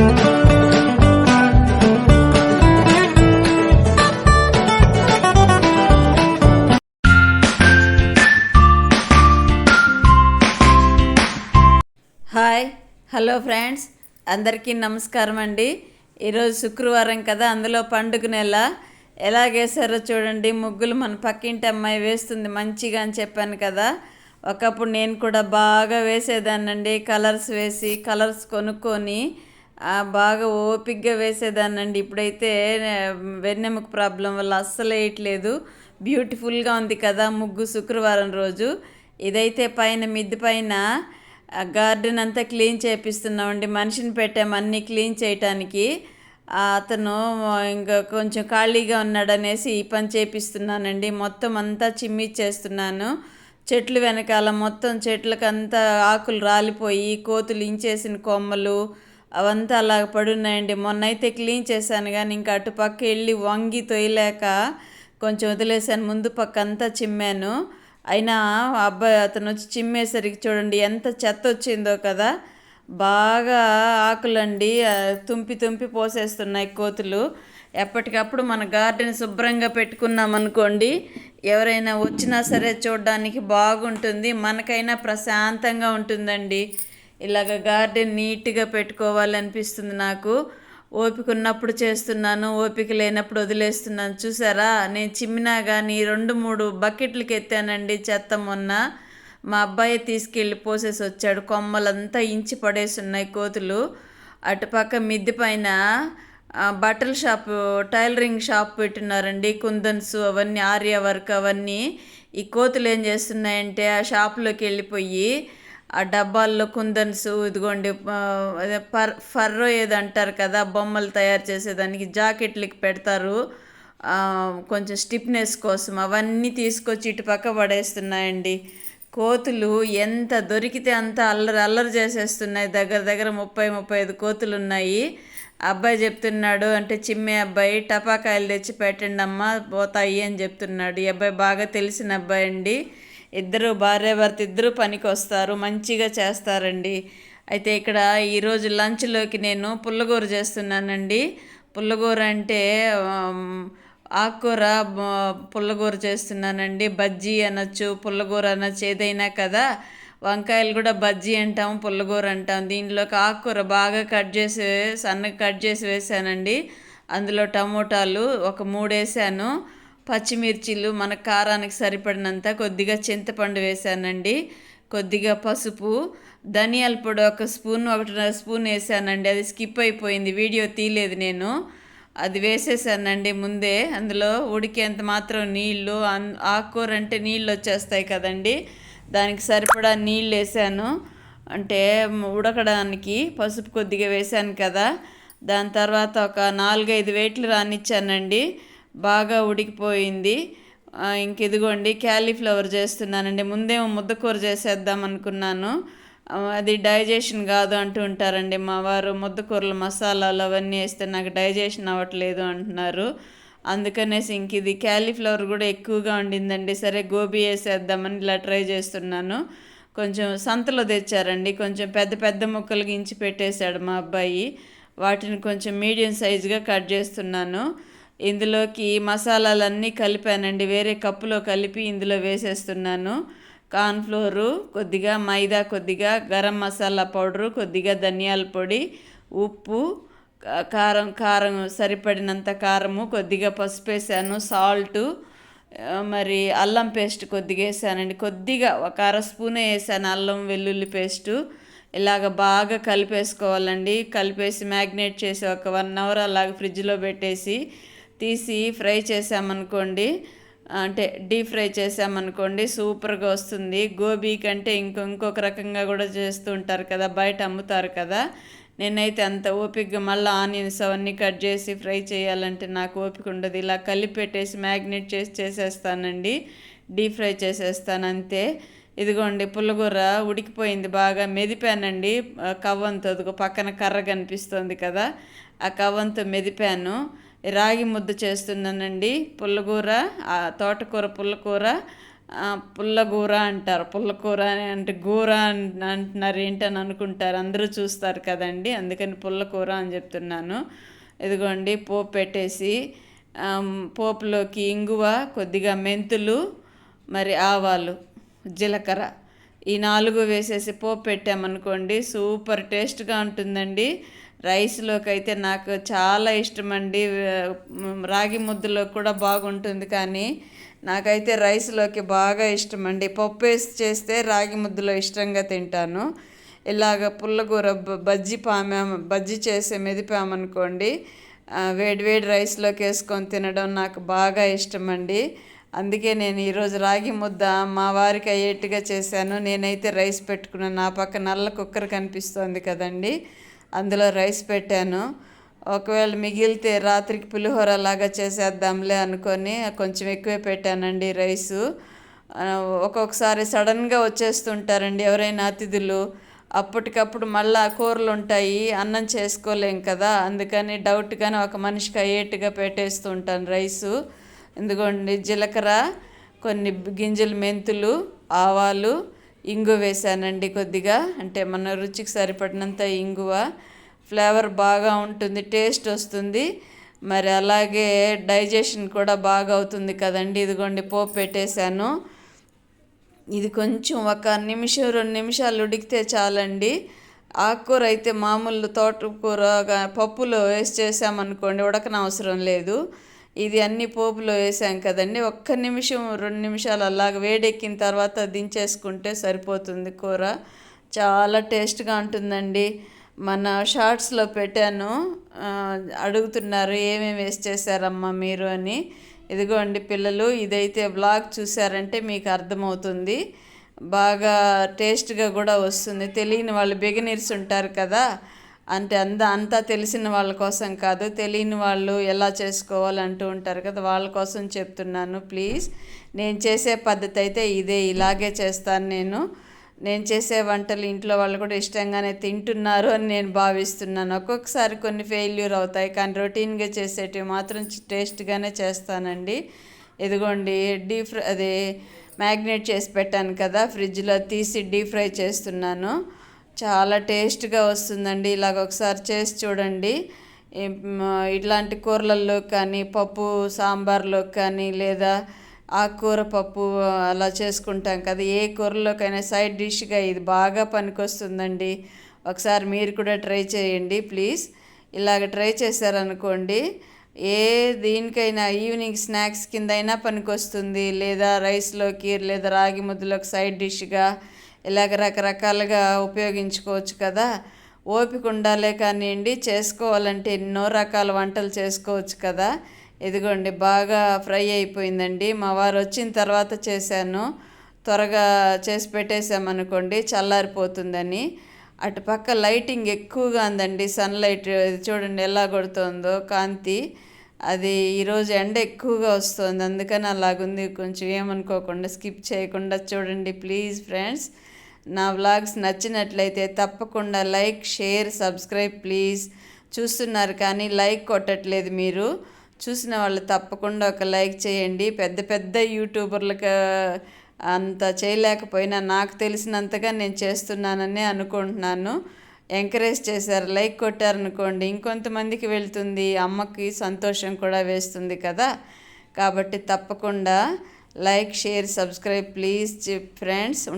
Hi hello friends. అందరికీ నమస్కారం అండి. ఈరోజు శుక్రవారం కదా అందులో పండుగ నెల. ఎలాగేసారో చూడండి. ముగ్గులు మన పక్కింటి అమ్మాయి వేస్తుంది మంచిగా అని చెప్పాను కదా. ఒకప్పుడు నేను కూడా బాగా వేసేదాన్నండి. కలర్స్ వేసి కలర్స్ కొనుక్కొని బాగా ఓపిక్గా వేసేదాన్నండి. ఇప్పుడైతే వెన్నెముక ప్రాబ్లం వల్ల అస్సలు వేయట్లేదు. బ్యూటిఫుల్గా ఉంది కదా ముగ్గు శుక్రవారం రోజు. ఇదైతే పైన మిద్ది పైన గార్డెన్ అంతా క్లీన్ చేపిస్తున్నామండి. మనిషిని పెట్టాము అన్నీ క్లీన్ చేయటానికి. అతను ఇంకా కొంచెం ఖాళీగా ఉన్నాడనేసి ఈ పని చేపిస్తున్నానండి. మొత్తం అంతా చిమ్మిచ్చేస్తున్నాను. చెట్లు వెనకాల మొత్తం చెట్లకంతా ఆకులు రాలిపోయి కోతులు ఇంచేసిన కొమ్మలు అవంతా అలా పడున్నాయండి. మొన్న అయితే క్లీన్ చేశాను కానీ ఇంకా అటుపక్క వెళ్ళి వంగి తొయ్యలేక కొంచెం వదిలేసాను ముందు పక్క అంతా చిమ్మాను. అయినా అబ్బాయి అతను వచ్చి చిమ్మేసరికి చూడండి ఎంత చెత్త వచ్చిందో కదా. బాగా ఆకులండి. తుంపి తుంపి పోసేస్తున్నాయి కోతులు. ఎప్పటికప్పుడు మన గార్డెన్ శుభ్రంగా పెట్టుకున్నాం అనుకోండి ఎవరైనా వచ్చినా సరే చూడడానికి బాగుంటుంది మనకైనా ప్రశాంతంగా ఉంటుందండి. ఇలాగ గార్డెన్ నీట్గా పెట్టుకోవాలనిపిస్తుంది నాకు. ఓపిక ఉన్నప్పుడు చేస్తున్నాను ఓపిక లేనప్పుడు వదిలేస్తున్నాను. చూసారా? నేను చిమ్మినా కానీ రెండు మూడు బకెట్లకి ఎత్తానండి చెత్త మొన్న. మా అబ్బాయి తీసుకెళ్ళి పోసేసి వచ్చాడు కొమ్మలంతా ఇంచి పడేసి ఉన్నాయి కోతులు. అటుపక్క మిద్దె పైన బట్టల షాపు టైలరింగ్ షాప్ పెట్టినారండి. కుందన్స్ అవన్నీ ఆర్య వర్క్ అవన్నీ. ఈ కోతులు ఏం చేస్తున్నాయంటే ఆ షాప్లోకి వెళ్ళిపోయి ఆ డబ్బాల్లో కుందన్స్ ఇదిగోండి అదే ఫర్ ఫర్రో ఏదంటారు అంటారు కదా బొమ్మలు తయారు చేసేదానికి జాకెట్లకి పెడతారు. కొంచెం స్టిఫ్నెస్ కోసం అవన్నీ తీసుకొచ్చి ఇటు పక్క పడేస్తున్నాయండి. కోతులు ఎంత దొరికితే అంత అల్లరి అల్లరి చేసేస్తున్నాయి. దగ్గర దగ్గర ముప్పై ముప్పై ఐదు కోతులు ఉన్నాయి అబ్బాయి చెప్తున్నాడు అంటే చిమ్మే అబ్బాయి టపాకాయలు తెచ్చి పెట్టండి అమ్మ పోతాయి అని చెప్తున్నాడు. ఈ అబ్బాయి బాగా తెలిసిన అబ్బాయి అండి. ఇద్దరు భార్య భర్త ఇద్దరు పనికి వస్తారు మంచిగా చేస్తారండి. అయితే ఇక్కడ ఈరోజు లంచ్లోకి నేను పుల్లగూర చేస్తున్నానండి. పుల్లగూర అంటే ఆకుకూర పుల్లగూర చేస్తున్నానండి. బజ్జీ అనొచ్చు పుల్లగూర అనొచ్చు ఏదైనా కదా. వంకాయలు కూడా బజ్జీ అంటాం పుల్లగూర అంటాం. దీనిలోకి ఆకుకూర బాగా కట్ చేసి సన్నగా కట్ చేసి వేసానండి. అందులో టమోటాలు ఒక మూడు వేసాను పచ్చిమిర్చిలు మన కారానికి సరిపడినంత కొద్దిగా చింతపండు వేసానండి. కొద్దిగా పసుపు ధనియాల పొడి ఒక స్పూన్ ఒకటిన్నర స్పూన్ వేసానండి. అది స్కిప్ అయిపోయింది. వీడియో తీయలేదు నేను. అది వేసేసానండి ముందే. అందులో ఉడికేంత మాత్రం నీళ్ళు అన్- ఆకుకూర అంటే నీళ్ళు వచ్చేస్తాయి కదండి. దానికి సరిపడా నీళ్ళు వేసాను. అంటే ఉడకడానికి పసుపు కొద్దిగా వేసాను కదా. దాని తర్వాత ఒక నాలుగైదు వేట్లు రానిచ్చానండి. బాగా ఉడికిపోయింది. ఇంక ఇదిగోండి క్యాలీఫ్లవర్ చేస్తున్నానండి. ముందేమో ముద్దకూర చేసేద్దాం అనుకున్నాను. అది డైజెషన్ కాదు అంటూ ఉంటారండి మా వారు. ముద్దకూరలు మసాలాలు అవన్నీ వేస్తే నాకు డైజెషన్ అవ్వట్లేదు అంటున్నారు. అందుకనేసి ఇంక ఇది క్యాలీఫ్లవర్ కూడా ఎక్కువగా ఉండిందండి. సరే గోబీ వేసేద్దామని ఇలా ట్రై చేస్తున్నాను. కొంచెం సంతలో తెచ్చారండి. కొంచెం పెద్ద పెద్ద ముక్కలు గించి పెట్టేశాడు మా అబ్బాయి. వాటిని కొంచెం మీడియం సైజుగా కట్ చేస్తున్నాను. ఇందులోకి మసాలాలన్నీ కలిపానండి. వేరే కప్పులో కలిపి ఇందులో వేసేస్తున్నాను. కార్న్ఫ్లోరు కొద్దిగా మైదా కొద్దిగా గరం మసాలా పౌడరు కొద్దిగా ధనియాల పొడి ఉప్పు కారం కారం సరిపడినంత కారము కొద్దిగా పసుపు వేసాను సాల్టు మరి అల్లం పేస్ట్ కొద్దిగా వేసానండి. కొద్దిగా ఒక అర స్పూనే వేసాను అల్లం వెల్లుల్లి పేస్టు. ఇలాగ బాగా కలిపేసుకోవాలండి. కలిపేసి మ్యాగ్నేట్ చేసి ఒక వన్ అవర్ అలాగ ఫ్రిడ్జ్లో పెట్టేసి తీసి ఫ్రై చేసామనుకోండి అంటే డీప్ ఫ్రై చేసామనుకోండి సూపర్గా వస్తుంది. గోబీ కంటే ఇంకో ఇంకొక రకంగా కూడా చేస్తూ ఉంటారు కదా బయట అమ్ముతారు కదా. నేనైతే అంత ఓపికగా మళ్ళీ ఆనియన్స్ అవన్నీ కట్ చేసి ఫ్రై చేయాలంటే నాకు ఓపిక ఉండదు. ఇలా కలిపి పెట్టేసి మ్యాగ్నేట్ చేసి చేసేస్తానండి. డీప్ ఫ్రై చేసేస్తాను అంతే. ఇదిగోండి పుల్లగూర ఉడికిపోయింది బాగా మెదిపానండి. కవ్వంతో అదిగో పక్కన కర్ర కనిపిస్తుంది కదా ఆ కవ్వంతో మెదిపాను. రాగి ముద్ద చేస్తున్నానండి. పుల్లగూర తోటకూర పుల్లకూర పుల్లగూర అంటారు. పుల్లకూర అని అంటే కూర అన్- అంటున్నారు ఏంటని అనుకుంటారు. అందరూ చూస్తారు కదండి. అందుకని పుల్లకూర అని చెప్తున్నాను. ఇదిగోండి పోపు పెట్టేసి పోపులోకి ఇంగువ కొద్దిగా మెంతులు మరి ఆవాలు జీలకర్ర ఈ నాలుగు వేసేసి పోపు పెట్టామనుకోండి సూపర్ టేస్ట్గా ఉంటుందండి. రైస్లోకి అయితే నాకు చాలా ఇష్టం అండి రాగి ముద్దలో కూడా బాగుంటుంది కానీ నాకైతే రైస్లోకి బాగా ఇష్టం అండి పప్పు వేసి చేస్తే రాగి ముద్దలో ఇష్టంగా తింటాను. ఇలాగ పుల్లగూర బ- బజ్జి పామాము బజ్జి చేసే మెదిపామనుకోండి వేడివేడి వేడి వేడి రైస్లోకి వేసుకొని తినడం నాకు బాగా ఇష్టం అండి అందుకే నేను ఈరోజు రాగి ముద్ద మా వారికి అయ్యేట్టుగా చేశాను. నేనైతే రైస్ పెట్టుకున్నాను. నా పక్క నల్ల కుక్కర్ కనిపిస్తోంది కదండి. అందులో రైస్ పెట్టాను. ఒకవేళ మిగిలితే రాత్రికి పులిహోర లాగా చేసేద్దాంలే అనుకొని కొంచెం ఎక్కువే పెట్టానండి రైసు. ఒక్కొక్కసారి సడన్గా వచ్చేస్తుంటారండి ఎవరైనా అతిథులు. అప్పటికప్పుడు మళ్ళా కూరలు ఉంటాయి అన్నం చేసుకోలేం కదా అందుకని డౌట్గానే ఒక మనిషికి అయ్యేట్టుగా పెట్టేస్తూ ఉంటాను రైసు. ఎందుకండి జీలకర్ర కొన్ని గింజలు మెంతులు ఆవాలు ఇంగు వేసానండి కొద్దిగా. అంటే మన రుచికి సరిపడినంత ఇంగువ. ఫ్లేవర్ బాగా ఉంటుంది టేస్ట్ వస్తుంది. మరి అలాగే డైజెషన్ కూడా బాగా అవుతుంది కదండి. ఇదిగోండి పోపు పెట్టేశాను. ఇది కొంచెం ఒక నిమిషం రెండు నిమిషాలు ఉడికితే చాలండి. ఆకుకూర అయితే మామూలు తోటకూర పప్పులో వేసి చేసామనుకోండి ఉడకనవసరం లేదు. ఇది అన్ని పోపులో వేసాం కదండి. ఒక్క నిమిషం రెండు నిమిషాలు అలాగ వేడెక్కిన తర్వాత దించేసుకుంటే సరిపోతుంది కూర. చాలా టేస్ట్గా ఉంటుందండి. మన షార్ట్స్లో పెట్టాను. అడుగుతున్నారు ఏమేమి వేస్ట్ చేశారమ్మా మీరు అని. ఇదిగోండి పిల్లలు ఇదైతే బ్లాగ్ చూసారంటే మీకు అర్థమవుతుంది. బాగా టేస్ట్గా కూడా వస్తుంది. తెలియని వాళ్ళు బిగినర్స్ ఉంటారు కదా అంటే అంద అంతా తెలిసిన వాళ్ళ కోసం కాదు తెలియని వాళ్ళు ఎలా చేసుకోవాలంటూ ఉంటారు కదా వాళ్ళ కోసం చెప్తున్నాను ప్లీజ్. నేను చేసే పద్ధతి అయితే ఇదే ఇలాగే చేస్తాను నేను. నేను చేసే వంటలు ఇంట్లో వాళ్ళు కూడా ఇష్టంగానే తింటున్నారు అని నేను భావిస్తున్నాను. ఒక్కొక్కసారి కొన్ని ఫెయిల్యూర్ అవుతాయి కానీ రొటీన్గా చేసేటివి మాత్రం టేస్ట్గానే చేస్తానండి. ఇదిగోండి డీప్ ఫ్రై అదే మ్యాగ్నేట్ చేసి పెట్టాను కదా ఫ్రిడ్జ్లో తీసి డీప్ ఫ్రై చేస్తున్నాను. చాలా టేస్ట్గా వస్తుందండి. ఇలాగ ఒకసారి చేసి చూడండి. ఇట్లాంటి కూరలలో కానీ పప్పు సాంబార్లో కానీ లేదా ఆకుకూర పప్పు అలా చేసుకుంటాం కదా. ఏ కూరలోకైనా సైడ్ డిష్గా ఇది బాగా పనికొస్తుందండి. ఒకసారి మీరు కూడా ట్రై చేయండి ప్లీజ్. ఇలాగ ట్రై చేశారనుకోండి ఏ దీనికైనా ఈవినింగ్ స్నాక్స్ కింద అయినా పనికొస్తుంది. లేదా రైస్లోకి లేదా రాగి ముద్దలోకి సైడ్ డిష్గా ఇలాగ రకరకాలుగా ఉపయోగించుకోవచ్చు కదా. ఓపిక ఉండాలే కానివ్వండి చేసుకోవాలంటే ఎన్నో రకాల వంటలు చేసుకోవచ్చు కదా. ఇదిగోండి బాగా ఫ్రై అయిపోయిందండి. మా వారు వచ్చిన తర్వాత చేశాను. త్వరగా చేసి పెట్టేసామనుకోండి చల్లారిపోతుందని. అటు పక్క లైటింగ్ ఎక్కువగా ఉందండి సన్లైట్ చూడండి ఎలా కొడుతుందో కాంతి. అది ఈరోజు ఎండ ఎక్కువగా వస్తుంది. అందుకని అలాగుంది. కొంచెం ఏమనుకోకుండా స్కిప్ చేయకుండా చూడండి ప్లీజ్ ఫ్రెండ్స్. నా వ్లాగ్స్ నచ్చినట్లయితే తప్పకుండా లైక్ షేర్ సబ్స్క్రైబ్ ప్లీజ్. చూస్తున్నారు కానీ లైక్ కొట్టట్లేదు మీరు. చూసిన వాళ్ళు తప్పకుండా ఒక లైక్ చేయండి. పెద్ద పెద్ద యూట్యూబర్లకు అంత చేయలేకపోయినా నాకు తెలిసినంతగా నేను చేస్తున్నానని అనుకుంటున్నాను. ఎంకరేజ్ చేశారు లైక్ కొట్టారనుకోండి ఇంకొంతమందికి వెళ్తుంది అమ్మకి సంతోషం కూడా వేస్తుంది కదా. కాబట్టి తప్పకుండా like share subscribe please friends.